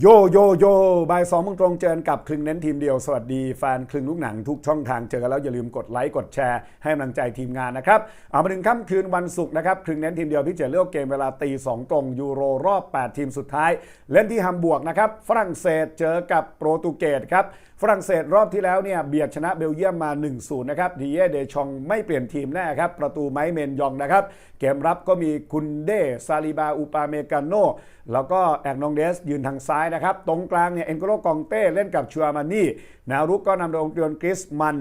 โยโยโยบ่ายสองโมงตรงเจอกับคลึงเน้นทีมเดียว สวัสดีแฟนคลึงลูกหนังทุกช่องทางเจอกันแล้วอย่าลืมกดไลค์กดแชร์ให้กำลังใจทีมงานนะครับ เอามาถึงค่ำคืนวันศุกร์นะครับคลึงเน้นทีมเดียวที่จเลือกเกมเวลาตีสองตรงยูโรรอบ 8 ทีมสุดท้าย เล่นที่ฮัมบวร์กนะครับฝรั่งเศสเจอกับโปรตุเกสครับฝรั่งเศสรอบที่แล้วเนี่ยเบียดชนะเบลเยียมมา 1-0 นะครับดีเย่เดชองไม่เปลี่ยนทีมแน่ครับประตูไม้เมนยองนะครับเกมรับก็มีคุณเดซาลิบาอุปาเมกาโนแล้วก็แอกนองเดสยืนทางซ้ายนะครับ ตรงกลางเนี่ยเอ็นโกโลกองเต้เล่นกับชัวมานี่นารุกก็นำโดยองเดือนกริสมัน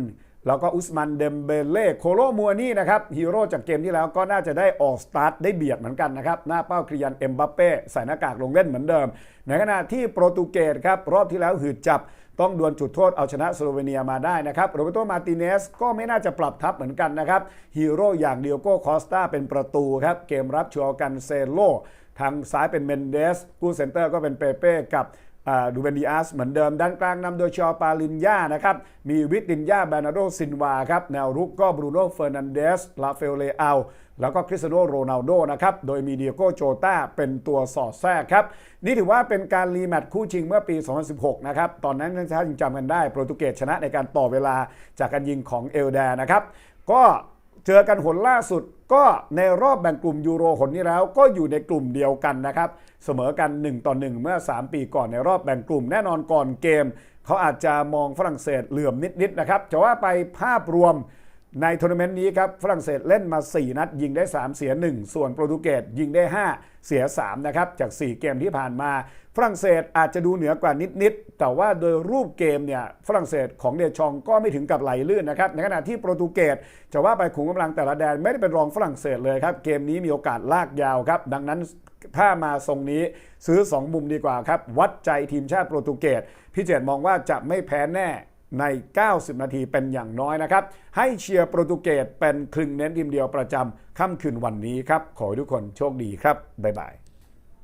แล้วก็อุสมันเดมเบเล่โคโลมัวนี่นะครับฮีโร่จากเกมที่แล้วก็น่าจะได้ออกสตาร์ทได้เบียดเหมือนกันนะครับ หน้าเป้าคริยันเอ็มบัปเป้ใส่หน้ากากลงเล่นเหมือนเดิม ในขณะที่โปรตุเกสครับ รอบที่แล้วหืดจับ ต้องดวลจุดโทษเอาชนะสโลเวเนียมาได้นะครับโรเบโตมาติเนสก็ไม่น่าจะปรับทัพเหมือนกันนะครับฮีโร่อย่างเดียวโก้คอสตาเป็นประตูครับเกมรับชัวกันเซโลทางซ้ายเป็นเมนเดสผู้เซนเตอร์ก็เป็นเปเป้กับ ดูเบนดิอาสเหมือนเดิมด้านกลางนำโดยชอปาลินยานะครับ มีวิตินยาแบนาโดซินวาครับ แนวรุกก็บรูโน่เฟอร์นันเดสลาเฟลเลอาแล้วก็คริสเตียโนโรนัลโดนะครับ โดยมีเดียโกโจตาเป็นตัวสอดแทรกครับ นี่ถือว่าเป็นการรีแมตช์คู่ชิงเมื่อปี 2016 นะครับ ตอนนั้นถ้ายังจำกันได้ โปรตุเกสชนะในการต่อเวลาจากการยิงของเอลแดนะครับ ก็ เจอกันหนล่าสุดก็ในรอบแบ่งกลุ่มยูโรหนนี้แล้ว ก็อยู่ในกลุ่มเดียวกันนะครับ เสมอกัน 1 ต่อ 1 เมื่อ 3 ปีก่อนในรอบแบ่งกลุ่มแน่นอนก่อนเกม เขาอาจจะมองฝรั่งเศสเหลื่อมนิดๆนะครับจะว่าไปภาพรวม ในทัวร์นาเมนต์นี้ครับฝรั่งเศสเล่นมา 4 นัด ยิงได้ 3 เสีย 1 ส่วนโปรตุเกสยิงได้ 5 เสีย 3 นะครับ จาก 4 เกมที่ผ่านมาฝรั่งเศสอาจจะดูเหนือกว่านิด ๆ แต่ว่าโดยรูปเกมเนี่ยฝรั่งเศสของเดชองก็ไม่ถึงกับไหลลื่นนะครับ ในขณะที่โปรตุเกสจะว่าไปขุมกำลังแต่ละแดนไม่ได้เป็นรองฝรั่งเศสเลยครับ เกมนี้มีโอกาสลากยาวครับ ดังนั้นถ้ามาทรงนี้ซื้อ 2 มุมดีกว่าครับวัดใจทีมชาติโปรตุเกสพี่เจตมองว่าจะไม่แพ้แน่ ใน 90 นาทีเป็นอย่างน้อยนะครับ ให้เชียร์โปรตุเกสเป็นครึ่งเน้นทีมเดียวประจำค่ำคืนวันนี้ครับ ขอให้ทุกคนโชคดีครับ บ๊ายบาย